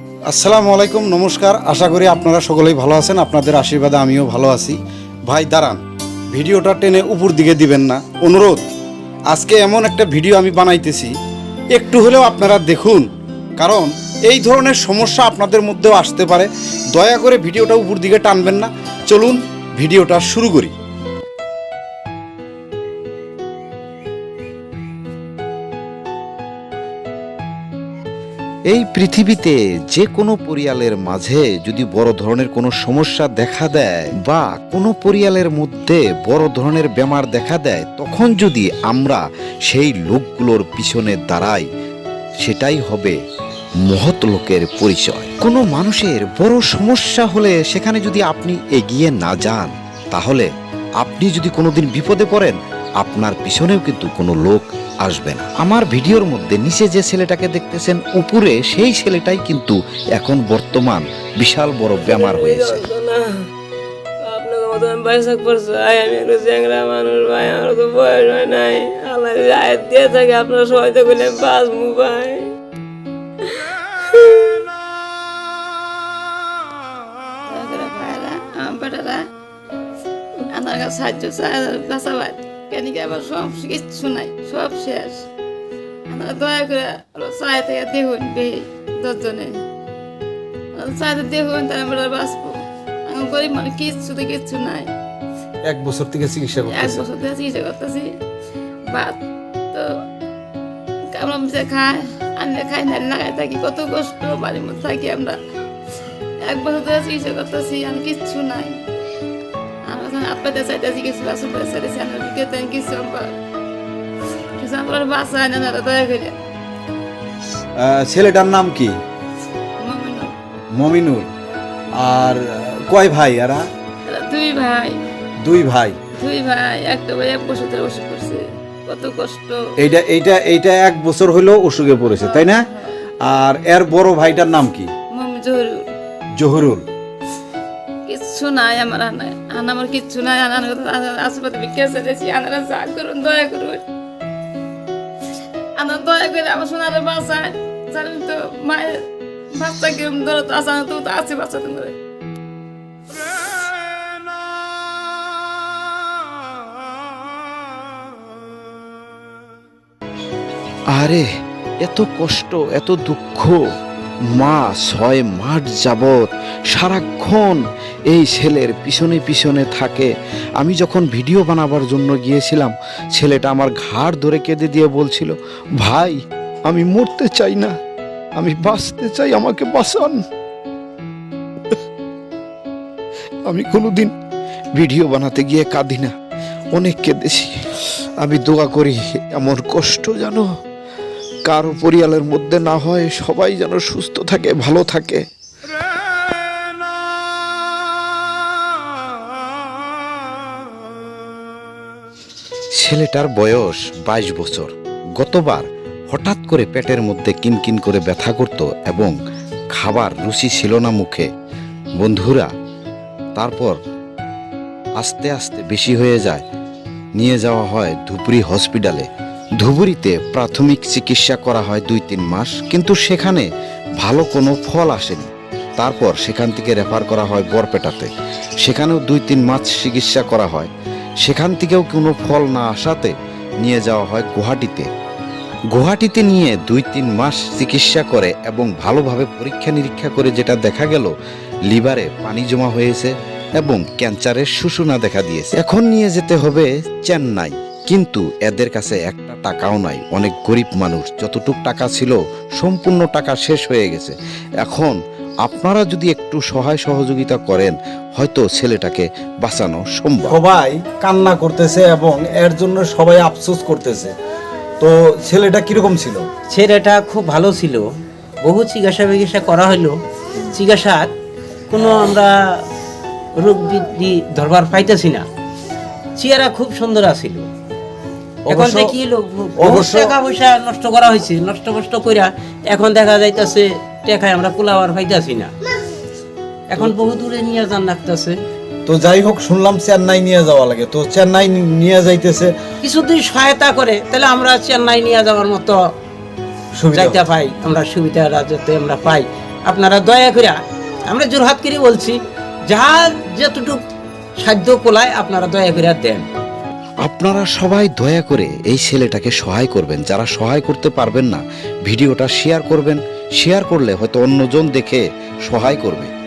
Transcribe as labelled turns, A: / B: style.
A: আসসালামু আলাইকুম, নমস্কার। আশা করি আপনারা সকলেই ভালো আছেন, আপনাদের আশীর্বাদে আমিও ভালো আছি। ভাই, দাঁড়ান, ভিডিওটা টেনে উপর দিকে দিবেন না। অনুরোধ, আজকে এমন একটা ভিডিও আমি বানাইতেছি, একটু হলেও আপনারা দেখুন, কারণ এই ধরনের সমস্যা আপনাদের মধ্যেও আসতে পারে। দয়া করে ভিডিওটা উপর দিকে টানবেন না। চলুন, ভিডিওটা শুরু করি।
B: এই পৃথিবীতে যে কোনো পরিয়ালের মাঝে যদি বড় ধরনের কোনো সমস্যা দেখা দেয় বা কোনো পরিয়ালের মধ্যে বড় ধরনের বেমার দেখা দেয়, তখন যদি আমরা সেই লোকগুলোর পিছনে দাঁড়াই, সেটাই হবে মহৎ লোকের পরিচয়। কোনো মানুষের বড় সমস্যা হলে সেখানে যদি আপনি এগিয়ে না যান, তাহলে আপনি যদি কোনোদিন বিপদে পড়েন, আপনার পিছনেও কিন্তু কোনো লোক আসবে না। আমার ভিডিওর মধ্যে নিচে যে ছেলেটাকে দেখতেছেন উপরে সেই ছেলেটাই কিন্তু এখন বর্তমান বিশাল বড় বেমার হয়েছে
C: মতো আমি পয়সা করছি আমি একটু চ্যাংরা মানুষ ভাই আমার তো বয়স হয় নাই। আল্লাহ আয়াত দিয়ে থাকে আপনার সহায়তা করলে আমি বাঁচবো ভাই। আমার বেটারা আমার কাছে সাহায্য বাঁচাবাদ কেন কি আমার সব কিচ্ছু নাই সব শেষ। আপনারা দয়া করে চায় থেকে দেখুন বেহি দশজনে। চাইতে দেখুন তাহলে আমরা বাঁচবো। আমি গরিব মানে কিচ্ছু তো কিচ্ছু নাই।
A: এক বছর থেকে চিকিৎসা
C: এক বছর ধরে চিকিৎসা করতেছি। ভাত তো আমরা মিশে খাই আনলে খাই না না খাই থাকি কত কষ্ট বাড়ির মধ্যে থাকি আমরা। এক বছর ধরে চিকিৎসা করতেছি আর কিচ্ছু নাই। আপনাদের কিছু আমরা না দয়া করে
A: ছেলেটার নাম কি?
C: মমিনুল।
A: আর আহ, কয় ভাই এরা?
C: দুই ভাই।
A: দুই ভাই।
C: দুই ভাই একটা ভাই এক বছর ধরে বসে পড়ছে কত কষ্ট।
A: এইটা এইটা এইটা এক বছর হলো অসুখে পড়েছে তাই না? আর এর বড় ভাইটার নাম কি?
C: জরুর
A: জহুরুল।
C: কিচ্ছু নাই, আমার আনা আনা আমার কিচ্ছু নাই, আনা আশেপাশে বিক্রি চেয়েছি আনারা যা করুন, দয়া করুন। আনা দয়া করে আমার সোনারে বাসায় জানেন তো, মায়ের বাচ্চা কিরম ধরো তো আসা তো আছে বাচ্চা ধরে
B: আরে, এত কষ্ট, এত দুঃখ। মা ছয় মাস যাবৎ সারাক্ষণ এই ছেলের পিছনে পিছনে থাকে। আমি যখন ভিডিও বানাবার জন্য গিয়েছিলাম, ছেলেটা আমার ঘাড় ধরে কেঁদে দিয়ে বলছিল, ভাই, আমি মরতে চাই না, আমি বাঁচতে চাই, আমাকে বাঁচান। আমি কোনোদিন ভিডিও বানাতে গিয়ে কাঁদি না, অনেক কেঁদেছি। আমি দোয়া করি, এমন কষ্ট জানো? কারও পরিয়ালের মধ্যে না হয় সবাই যেন সুস্থ থাকে, ভালো থাকে। ছেলেটার বয়স বাইশ বছর। গতবার হঠাৎ করে পেটের মধ্যে কিনকিন করে ব্যথা করত এবং খাবার রুচি ছিল না মুখে। বন্ধুরা, তারপর আস্তে আস্তে বেশি হয়ে যায়। নিয়ে যাওয়া হয় ধুবড়ি হসপিটালে। ধুবুরিতে প্রাথমিক চিকিৎসা করা হয় দুই তিন মাস, কিন্তু সেখানে ভালো কোনো ফল আসেনি। তারপর সেখান থেকে রেফার করা হয় বরপেটাতে। সেখানেও দুই তিন মাস চিকিৎসা করা হয়। সেখান থেকেও কোনো ফল না আসাতে নিয়ে যাওয়া হয় গুয়াহাটিতে। গুয়াহাটিতে নিয়ে দুই তিন মাস চিকিৎসা করে এবং ভালোভাবে পরীক্ষা নিরীক্ষা করে যেটা দেখা গেল, লিভারে পানি জমা হয়েছে এবং ক্যান্সারের সূচনা দেখা দিয়েছে। এখন নিয়ে যেতে হবে চেন্নাই। কিন্তু এদের কাছে একটা টাকাও নাই। অনেক গরিব মানুষ যতটুক টাকা ছিল সম্পূর্ণ টাকা শেষ হয়ে গেছে। এখন আপনারা যদি একটু সহায় সহযোগিতা করেন হয়তো ছেলেটাকে বাঁচানো সম্ভব।
A: সবাই কান্না করতেছে এবং এর জন্য সবাই আফসোস করতেছে। তো ছেলেটা কীরকম ছিল?
D: ছেলেটা খুব ভালো ছিল। বহু চিকিৎসা বিকিৎসা করা হলো। চিকিৎসার কোনো আমরা রোগ বৃদ্ধি ধরবার পাইতেছি না। চেহারা খুব সুন্দর আছিল। এখন দেখি টাকা পয়সা নষ্ট করা হয়েছে নষ্ট কইরা এখন দেখা যাইতাছে টেকায় আমরা পাইতাছি না। এখন বহু দূরে নিয়ে যান লাগতেছে।
A: তো যাই হোক শুনলাম চেন্নাই নিয়ে যাওয়া লাগে। তো চেন্নাই নিয়ে যাইতেছে।
D: কিছু যদি সহায়তা করে তাহলে আমরা চেন্নাই নিয়ে যাওয়ার মতো
A: সুবিধা।
D: পাই আমরা সুবিধাটা যাতে আমরা পাই। আপনারা দয়া করে আমরা জোরহাত করে বলছি যার যতটুকু সাধ্য কোলায় আপনারা দয়া করে দেন।
B: আপনারা সবাই দয়া করে এই ছেলেটাকে সহায় করবেন। যারা সহায় করতে পারবেন না, ভিডিওটা শেয়ার করবেন। শেয়ার করলে হয়তো অন্যজন দেখে সহায় করবে।